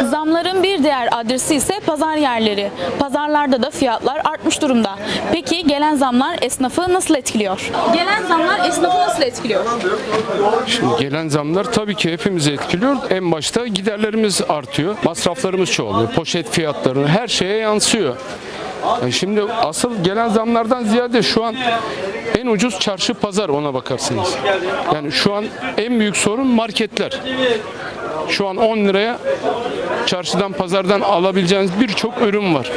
Zamların bir diğer adresi ise pazar yerleri. Pazarlarda da fiyatlar artmış durumda. Peki gelen zamlar esnafı nasıl etkiliyor? Gelen zamlar esnafı nasıl etkiliyor? Şimdi gelen zamlar tabii ki hepimizi etkiliyor. En başta giderlerimiz artıyor. Masraflarımız çoğalıyor. Poşet fiyatları her şeye yansıyor. Yani şimdi asıl gelen zamlardan ziyade şu an en ucuz çarşı pazar ona bakarsınız. Yani şu an en büyük sorun marketler. Şu an 10 liraya çarşıdan pazardan alabileceğiniz birçok ürün var.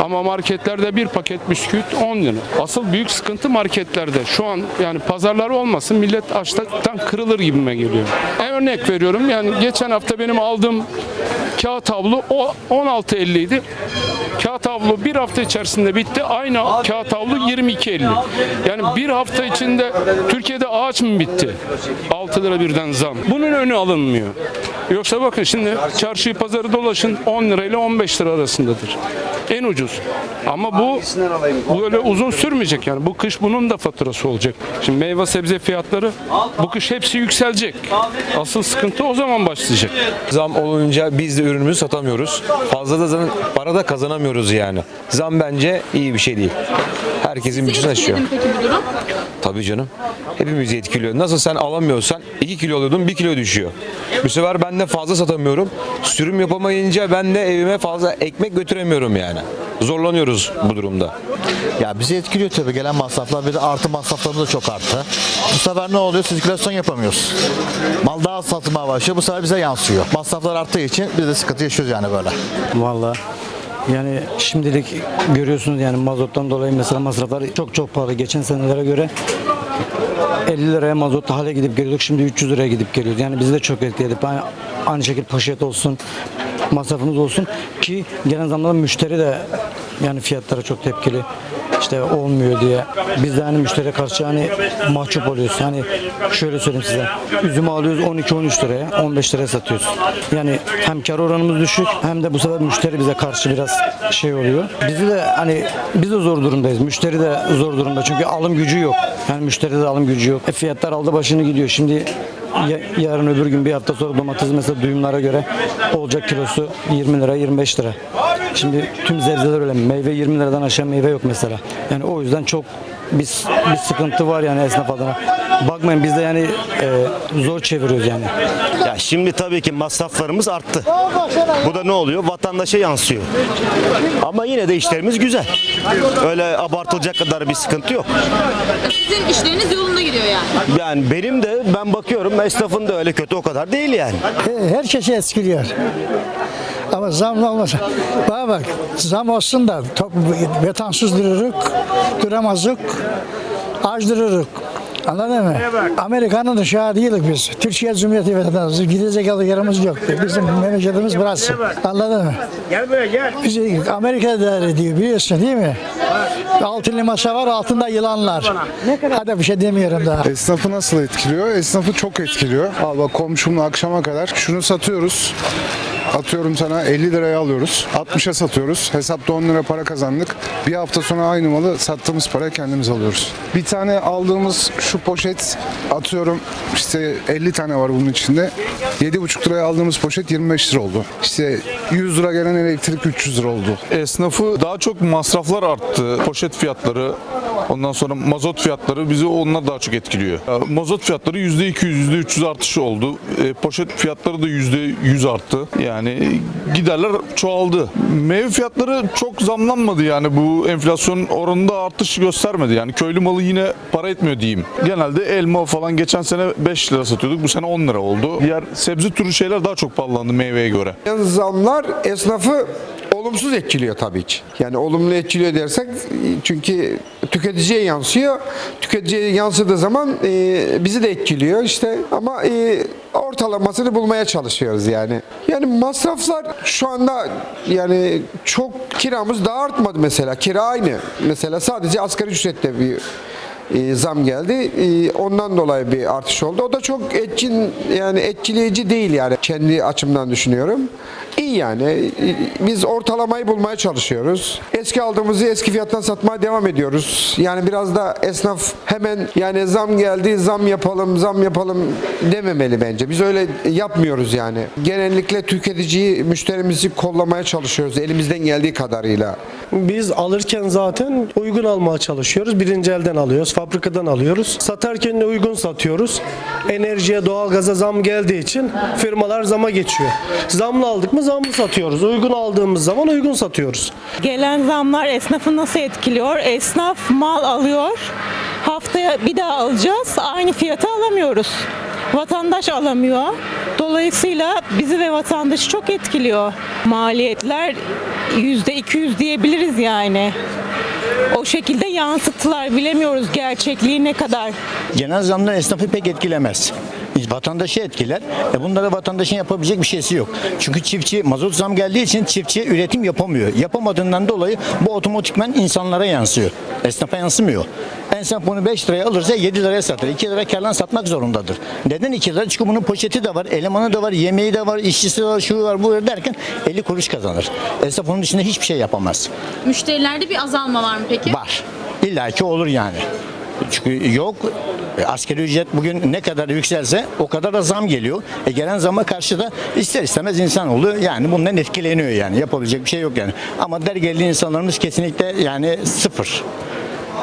Ama marketlerde bir paket bisküvit 10 lira. Asıl büyük sıkıntı marketlerde. Şu an yani pazarları olmasın millet açlıktan kırılır gibime geliyor. En örnek veriyorum yani geçen hafta benim aldığım kağıt havlu o 16.50 idi. Kağıt havlu bir hafta içerisinde bitti. Aynı kağıt havlu 22.50. Yani bir hafta içinde Türkiye'de ağaç mı bitti? 6 lira birden zam. Bunun önü alınmıyor. Yoksa bakın şimdi çarşıyı pazarı dolaşın 10 lira ile 15 lira arasındadır. En ucuz. Ama bu böyle uzun sürmeyecek yani. Bu kış bunun da faturası olacak. Şimdi meyve sebze fiyatları bu kış hepsi yükselecek. Asıl sıkıntı o zaman başlayacak. Zam olunca biz de ürünümüzü satamıyoruz. Fazla da zaten para da kazanamıyoruz yani. Zam bence iyi bir şey değil. Herkesin bütçesini aşıyor. Peki bu durum? Tabii canım. Hepimizi etkiliyor. Nasıl sen alamıyorsan 2 kilo alıyordun 1 kilo düşüyor. Bu sefer ben de fazla satamıyorum. Sürüm yapamayınca ben de evime fazla ekmek götüremiyorum yani. Zorlanıyoruz bu durumda. Ya bizi etkiliyor tabii gelen masraflar. Bir de artı masraflarımız da çok arttı. Bu sefer ne oluyor? Sirkülasyon yapamıyoruz. Mal daha az satılmaya başlıyor. Bu sefer bize yansıyor. Masraflar arttığı için biz de sıkıntı yaşıyoruz yani böyle. Vallahi yani şimdilik görüyorsunuz yani mazottan dolayı mesela masraflar çok çok pahalı. Geçen senelere göre 50 liraya mazot hale gidip geliyorduk. Şimdi 300 liraya gidip geliyoruz. Yani bizi de çok etkiledi. Aynı, aynı şekilde poşet olsun, masrafımız olsun ki gelen zamanda müşteri de yani fiyatlara çok tepkili işte olmuyor diye. Biz de hani müşteriye karşı hani mahcup oluyoruz. Yani şöyle söyleyeyim size. Üzümü alıyoruz 12-13 liraya, 15 liraya satıyoruz. Yani hem kar oranımız düşük hem de bu sefer müşteri bize karşı biraz şey oluyor. Bizi de hani biz de zor durumdayız. Müşteri de zor durumda. Çünkü alım gücü yok. Yani müşteride de alım gücü yok. E fiyatlar aldı başını gidiyor. Şimdi ya- yarın öbür gün bir hafta sonra domates mesela duyumlara göre olacak kilosu 20 lira 25 lira. Şimdi tüm sebzeler öyle. Meyve 20 liradan aşağı meyve yok mesela. Yani o yüzden çok biz bir sıkıntı var yani esnaf adına. Bakmayın biz de yani e, zor çeviriyoruz yani. Ya şimdi tabii ki masraflarımız arttı. Bu da ne oluyor? Vatandaşa yansıyor. Ama yine de işlerimiz güzel. Öyle abartılacak kadar bir sıkıntı yok. Sizin işleriniz yolunda gidiyor yani. Yani benim de ben bakıyorum esnafın da öyle kötü o kadar değil yani. herkesi etkiliyor. Ama zam olmasa. Bana bak zam olsun da top, vatansız dururuk, duramazlık, aç dururuk. Anladın mı? Amerika'nın uşağı değiliz biz. Türkiye Cumhuriyeti vatandaşı. Gidecek yerimiz yok. Bizim memleketimiz burası. Anladın mı? Gel buraya gel. Biz Amerika değerli diyor biliyorsun değil mi? Altın masa var altında yılanlar. Hadi bir şey demiyorum daha. Esnafı nasıl etkiliyor? Esnafı çok etkiliyor. Al bak komşumla akşama kadar şunu satıyoruz. Atıyorum sana 50 liraya alıyoruz. 60'a satıyoruz. Hesapta 10 lira para kazandık. Bir hafta sonra aynı malı sattığımız paraya kendimiz alıyoruz. Bir tane aldığımız şu poşet atıyorum işte 50 tane var bunun içinde. 7,5 liraya aldığımız poşet 25 lira oldu. İşte 100 lira gelen elektrik 300 lira oldu. Esnafı daha çok masraflar arttı. Poşet fiyatları, ondan sonra mazot fiyatları bizi onlar daha çok etkiliyor. Mazot fiyatları %200, %300 artış oldu. E, poşet fiyatları da %100 arttı. Yani giderler çoğaldı. Meyve fiyatları çok zamlanmadı yani bu enflasyon oranında artış göstermedi. Yani köylü malı yine para etmiyor diyeyim. Genelde elma falan geçen sene 5 lira satıyorduk. Bu sene 10 lira oldu. Diğer sebze türü şeyler daha çok pahalandı meyveye göre. Zamlar esnafı olumsuz etkiliyor tabii ki. Yani olumlu etkiliyor dersek çünkü tüketiciye yansıyor. Tüketiciye yansıdığı zaman e, bizi de etkiliyor işte ama e, ortalamasını bulmaya çalışıyoruz yani. Yani masraflar şu anda yani çok kiramız daha artmadı mesela. Kira aynı. Mesela sadece asgari ücrette bir e, zam geldi. E, ondan dolayı bir artış oldu. O da çok etkin yani etkileyici değil yani kendi açımdan düşünüyorum. İyi yani. Biz ortalamayı bulmaya çalışıyoruz. Eski aldığımızı eski fiyattan satmaya devam ediyoruz. Yani biraz da esnaf hemen yani zam geldi zam yapalım zam yapalım dememeli bence. Biz öyle yapmıyoruz yani. Genellikle tüketiciyi müşterimizi kollamaya çalışıyoruz elimizden geldiği kadarıyla. Biz alırken zaten uygun almaya çalışıyoruz. Birinci elden alıyoruz, fabrikadan alıyoruz. Satarken de uygun satıyoruz. Enerjiye, doğalgaza zam geldiği için firmalar zama geçiyor. Zamlı aldık mı zamlı satıyoruz. Uygun aldığımız zaman uygun satıyoruz. Gelen zamlar esnafı nasıl etkiliyor? Esnaf mal alıyor. Haftaya bir daha alacağız. Aynı fiyata alamıyoruz. Vatandaş alamıyor. Dolayısıyla bizi ve vatandaşı çok etkiliyor. Maliyetler yüzde 200 diyebiliriz yani. O şekilde yansıttılar. Bilemiyoruz gerçekliği ne kadar. Genel zamlar esnafı pek etkilemez. Vatandaşı etkiler. E bunlara vatandaşın yapabilecek bir şeysi yok. Çünkü çiftçi mazot zam geldiği için çiftçi üretim yapamıyor. Yapamadığından dolayı bu otomatikmen insanlara yansıyor. Esnafa yansımıyor. Esnaf bunu 5 liraya alırsa 7 liraya satar. 2 lira karlan satmak zorundadır. Neden 2 lira? Çünkü bunun poşeti de var, elemanı da var, yemeği de var, işçisi de var, şu var, bu var derken 50 kuruş kazanır. Esnaf onun dışında hiçbir şey yapamaz. Müşterilerde bir azalma var mı peki? Var. İlla ki olur yani. Çünkü yok. E, Asgari ücret bugün ne kadar yükselse o kadar da zam geliyor. E gelen zama karşı da ister istemez insan oluyor. Yani bundan etkileniyor yani. Yapabilecek bir şey yok yani. Ama der geldi insanlarımız kesinlikle yani sıfır.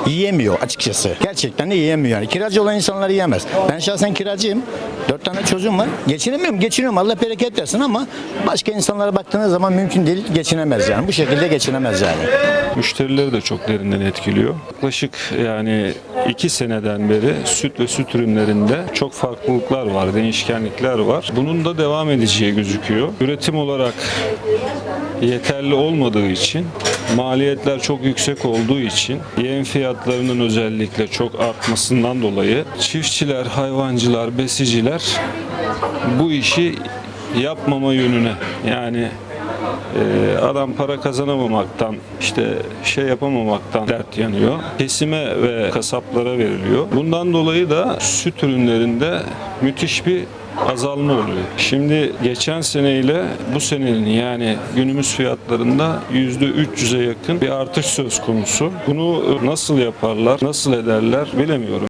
Yiyemiyor açıkçası. Gerçekten de yiyemiyor yani. Kiracı olan insanlar yiyemez. Ben şahsen kiracıyım. Dört tane çocuğum var. Geçinemiyorum. Geçiniyorum. Allah bereket versin ama başka insanlara baktığınız zaman mümkün değil. Geçinemez yani. Bu şekilde geçinemez yani. Müşterileri de çok derinden etkiliyor. Yaklaşık yani iki seneden beri süt ve süt ürünlerinde çok farklılıklar var, değişkenlikler var. Bunun da devam edeceği gözüküyor. Üretim olarak yeterli olmadığı için, maliyetler çok yüksek olduğu için, yem fiyatlarının özellikle çok artmasından dolayı çiftçiler, hayvancılar, besiciler bu işi yapmama yönüne yani ee, adam para kazanamamaktan işte şey yapamamaktan dert yanıyor. Kesime ve kasaplara veriliyor. Bundan dolayı da süt ürünlerinde müthiş bir azalma oluyor. Şimdi geçen seneyle bu senenin yani günümüz fiyatlarında %300'e yakın bir artış söz konusu. Bunu nasıl yaparlar, nasıl ederler bilemiyorum.